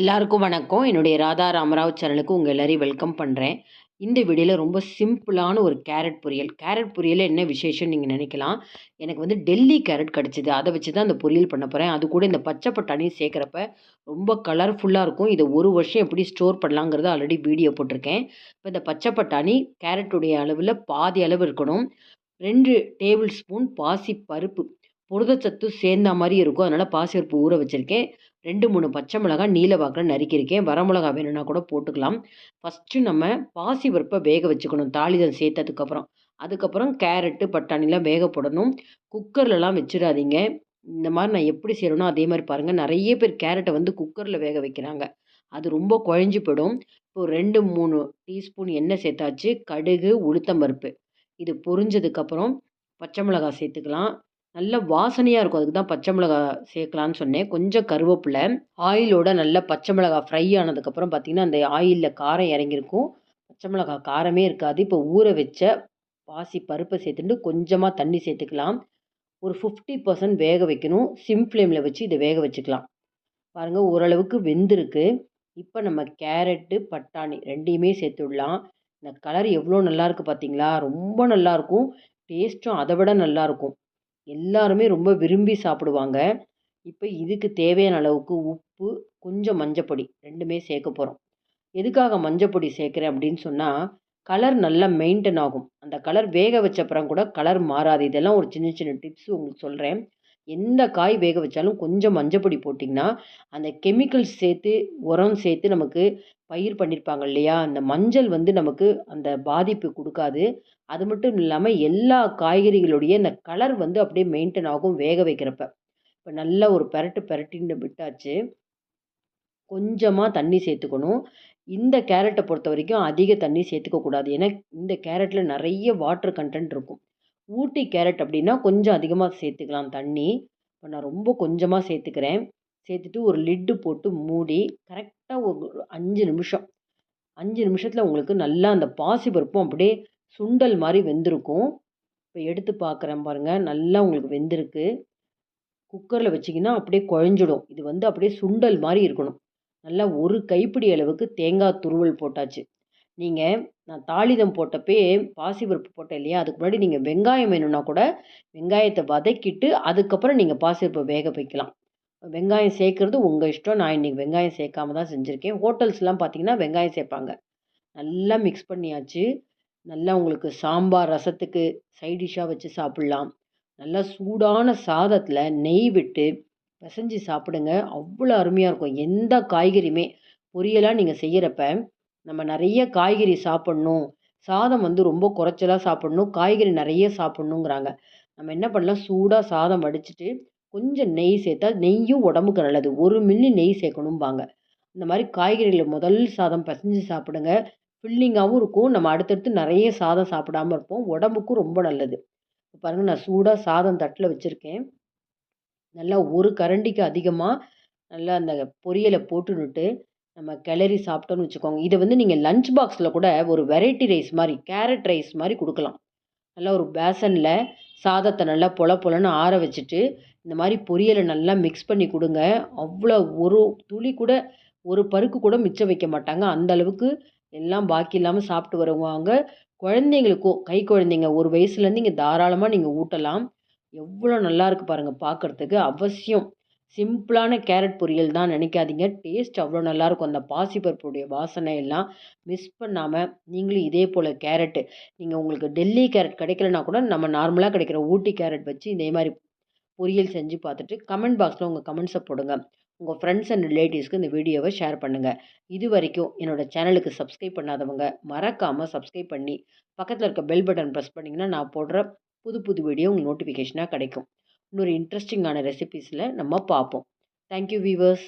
எல்லாருக்கும் வணக்கம். என்னுடைய ராதா ராமராவ் சேனலுக்கு உங்கள் எல்லோரையும் வெல்கம் பண்ணுறேன் இந்த வீடியோவில் ரொம்ப சிம்பிளான ஒரு கேரட் பொரியல். கேரட் பொரியலில் என்ன விசேஷம் நீங்கள் நினைக்கலாம். எனக்கு வந்து டெல்லி கேரட் கிடச்சிது. அதை வச்சு தான் அந்த பொரியல் பண்ண போகிறேன் அது கூட இந்த பச்சை பட்டாணியும் சேர்க்குறப்ப ரொம்ப கலர்ஃபுல்லாக இருக்கும். இதை ஒரு வருஷம் எப்படி ஸ்டோர் பண்ணலாங்கிறத ஆல்ரெடி வீடியோ போட்டிருக்கேன். இப்போ இந்த பச்சை பட்டாணி கேரட்டுடைய அளவில் பாதி அளவு இருக்கணும். ரெண்டு டேபிள் ஸ்பூன் பாசி பருப்பு புரதச்சத்து சேர்ந்த மாதிரி இருக்கும். அதனால் பாசிப்பருப்பு ஊற வச்சுருக்கேன். ரெண்டு மூணு பச்சை மிளகாய் நீல வாக்கில் நறுக்கியிருக்கேன். வரமிளகா வேணும்னா கூட போட்டுக்கலாம். ஃபஸ்ட்டு நம்ம பாசி பருப்பை வேக வச்சுக்கணும். தாளிதம் சேர்த்ததுக்கப்புறம் அதுக்கப்புறம் கேரட்டு பட்டாணிலாம் வேக போடணும். குக்கர்லலாம் வச்சிடாதீங்க. இந்த மாதிரி நான் எப்படி செய்யணும் அதே மாதிரி பாருங்கள் நிறைய பேர் கேரட்டை வந்து குக்கரில் வேக வைக்கிறாங்க. அது ரொம்ப குழஞ்சி போயிடும். இப்போ ரெண்டு மூணு டீஸ்பூன் எண்ணெய் சேர்த்தாச்சு. கடுகு உளுத்தம் பருப்பு. இது பொரிஞ்சதுக்கப்புறம் பச்சை மிளகாய் சேர்த்துக்கலாம். நல்ல வாசனையாக இருக்கும். அதுக்கு தான் பச்சை மிளகா சேர்க்கலான்னு சொன்னேன். கொஞ்சம் கருவேப்பிலை ஆயிலோட நல்ல பச்சை மிளகா ஃப்ரை ஆனதுக்கப்புறம் பார்த்திங்கன்னா அந்த ஆயிலில் காரம் இறங்கியிருக்கும். பச்சை மிளகா காரமே இருக்காது. இப்போ ஊற வச்ச பாசி பருப்பை சேர்த்துட்டு கொஞ்சமாக தண்ணி சேர்த்துக்கலாம். ஒரு ஃபிஃப்டி பர்சன்ட் வேக வைக்கணும். சிம் ஃப்ளேமில் வச்சு இதை வேக வச்சுக்கலாம். பாருங்கள் ஓரளவுக்கு வெந்திருக்கு. இப்போ நம்ம கேரட்டு பட்டாணி ரெண்டையுமே சேர்த்துடலாம் இந்த கலர் எவ்வளோ நல்லாயிருக்கு பார்த்தீங்களா ரொம்ப நல்லாயிருக்கும் டேஸ்ட்டும் அதை விட நல்லாயிருக்கும் எல்லாருமே ரொம்ப விரும்பி சாப்பிடுவாங்க. இப்போ இதுக்கு தேவையான அளவுக்கு உப்பு கொஞ்சம் மஞ்சப்பொடி ரெண்டுமே சேர்க்க போகிறோம் எதுக்காக மஞ்சப்பொடி சேர்க்குறேன் அப்படின்னு சொன்னால் கலர் நல்லா மெயின்டைன் ஆகும். அந்த கலர் வேக வச்சப்புறம் கூட கலர் மாறாது. இதெல்லாம் ஒரு சின்ன சின்ன டிப்ஸ் உங்களுக்கு சொல்கிறேன் எந்த காய் வேக வச்சாலும் கொஞ்சம் மஞ்சப்பொடி போட்டிங்கன்னா அந்த கெமிக்கல்ஸ் சேர்த்து உரம் சேர்த்து நமக்கு பயிர் பண்ணியிருப்பாங்க இல்லையா? அந்த மஞ்சள் வந்து நமக்கு அந்த பாதிப்பு கொடுக்காது. அது மட்டும் இல்லாமல் எல்லா காய்கறிகளுடைய இந்த கலர் வந்து அப்படியே மெயின்டைன் ஆகும் வேக வைக்கிறப்ப. இப்போ நல்லா ஒரு பெரட்டு பெரட்டின்னு விட்டாச்சு. கொஞ்சமாக தண்ணி சேர்த்துக்கணும். இந்த கேரட்டை பொறுத்த வரைக்கும் அதிக தண்ணி சேர்த்துக்கக்கூடாது. ஏன்னா இந்த கேரட்டில் நிறைய வாட்டர் கண்டென்ட் இருக்கும். ஊட்டி கேரட் அப்படின்னா கொஞ்சம் அதிகமாக சேர்த்துக்கலாம் தண்ணி. இப்போ நான் ரொம்ப கொஞ்சமாக சேர்த்துக்கிறேன். சேர்த்துட்டு ஒரு லிட்டு போட்டு மூடி கரெக்டாக ஒரு அஞ்சு நிமிஷம். அஞ்சு நிமிஷத்தில் உங்களுக்கு நல்லா அந்த பாசி பருப்பும் அப்படியே சுண்டல் மாதிரி வெந்திருக்கும். இப்போ எடுத்து பார்க்குறேன் பாருங்கள் நல்லா உங்களுக்கு வெந்திருக்கு. குக்கரில் வச்சிங்கன்னா அப்படியே குழஞ்சிடும். இது வந்து அப்படியே சுண்டல் மாதிரி இருக்கணும். நல்லா ஒரு கைப்பிடி அளவுக்கு தேங்காய் துருவல் போட்டாச்சு. நீங்கள் நான் தாளிதம் போட்டப்பே பாசிப்பருப்பு போட்டேன் இல்லையா? அதுக்கு முன்னாடி நீங்கள் வெங்காயம் வேணும்னா கூட வெங்காயத்தை வதக்கிட்டு அதுக்கப்புறம் நீங்கள் பாசிப்பருப்பை வேக வைக்கலாம். வெங்காயம் சேர்க்குறது உங்கள் இஷ்டம். நான் இன்றைக்கி வெங்காயம் சேர்க்காம தான் செஞ்சுருக்கேன். ஹோட்டல்ஸ்லாம் பார்த்தீங்கன்னா வெங்காயம் சேர்ப்பாங்க. நல்லா மிக்ஸ் பண்ணியாச்சு. நல்லா உங்களுக்கு சாம்பார் ரசத்துக்கு சைட் டிஷ்ஷாக வச்சு சாப்பிட்லாம். நல்லா சூடான சாதத்தில் நெய் விட்டு பிசைஞ்சு சாப்பிடுங்க. அவ்வளோ அருமையாக இருக்கும். எந்த காய்கறியுமே பொரியலாக நீங்கள் செய்கிறப்ப நம்ம நிறைய காய்கறி சாப்பிட்ணும். சாதம் வந்து ரொம்ப குறைச்சலாக சாப்பிட்ணும். காய்கறி நிறைய சாப்பிட்ணுங்கிறாங்க. நம்ம என்ன பண்ணலாம்? சூடாக சாதம் வடிச்சிட்டு கொஞ்சம் நெய் சேர்த்தா நெய்யும் உடம்புக்கு நல்லது. ஒரு மில்லி நெய் சேர்க்கணும்பாங்க. இந்த மாதிரி காய்கறிகளை முதல் சாதம் பசைஞ்சு சாப்பிடுங்க. ஃபில்லிங்காகவும் இருக்கும். நம்ம அடுத்தடுத்து நிறைய சாதம் சாப்பிடாம இருப்போம். உடம்புக்கும் ரொம்ப நல்லது. இப்போ பாருங்கள் நான் சூடாக சாதம் தட்டில் வச்சுருக்கேன். நல்லா ஒரு கரண்டிக்கு அதிகமாக நல்லா அந்த பொரியலை போட்டுன்னுட்டு நம்ம கிளறி சாப்பிட்டோன்னு வச்சுக்கோங்க. இதை வந்து நீங்கள் லஞ்ச் பாக்ஸில் கூட ஒரு வெரைட்டி ரைஸ் மாதிரி கேரட் ரைஸ் மாதிரி கொடுக்கலாம். நல்லா ஒரு பேசனில் சாதத்தை நல்லா பொல பொலன்னு ஆற வச்சுட்டு இந்த மாதிரி பொரியலை நல்லா மிக்ஸ் பண்ணி கொடுங்க. அவ்வளோ ஒரு துளி கூட ஒரு பருக்கு கூட மிச்சம் வைக்க மாட்டாங்க. அந்த அளவுக்கு எல்லாம் பாக்கி இல்லாமல் சாப்பிட்டு வருவாங்க. குழந்தைங்களுக்கும் கை குழந்தைங்க ஒரு வயசுலேருந்து இங்கே தாராளமாக நீங்கள் ஊட்டலாம். எவ்வளோ நல்லா இருக்குது பாருங்கள் பார்க்குறதுக்கு அவசியம். சிம்பிளான கேரட் பொரியல் தான் நினைக்காதீங்க. டேஸ்ட் அவ்வளோ நல்லாயிருக்கும் அந்த பாசிப்பருப்புடைய வாசனை எல்லாம் மிஸ் பண்ணாமல் நீங்களும் இதே போல் கேரட்டு. நீங்கள் உங்களுக்கு டெல்லி கேரட் கிடைக்கலனா கூட நம்ம நார்மலாக கிடைக்கிற ஊட்டி கேரட் வச்சு இதே மாதிரி பொரியல் செஞ்சு பார்த்துட்டு கமெண்ட் பாக்ஸில் உங்கள் கமெண்ட்ஸை போடுங்க. உங்கள் ஃப்ரெண்ட்ஸ் அண்ட் ரிலேட்டிவ்ஸ்க்கு இந்த வீடியோவை ஷேர் பண்ணுங்கள் இது வரைக்கும் என்னோடய சேனலுக்கு சப்ஸ்கிரைப் பண்ணாதவங்க மறக்காமல் சப்ஸ்கிரைப் பண்ணி பக்கத்தில் இருக்க பெல் பட்டன் ப்ரெஸ் பண்ணிங்கன்னா நான் போடுற புது புது வீடியோ உங்களுக்கு நோட்டிஃபிகேஷனாக கிடைக்கும். இன்னொரு இன்ட்ரெஸ்டிங்கான ரெசிபீஸில் நம்ம பார்ப்போம். Thank you viewers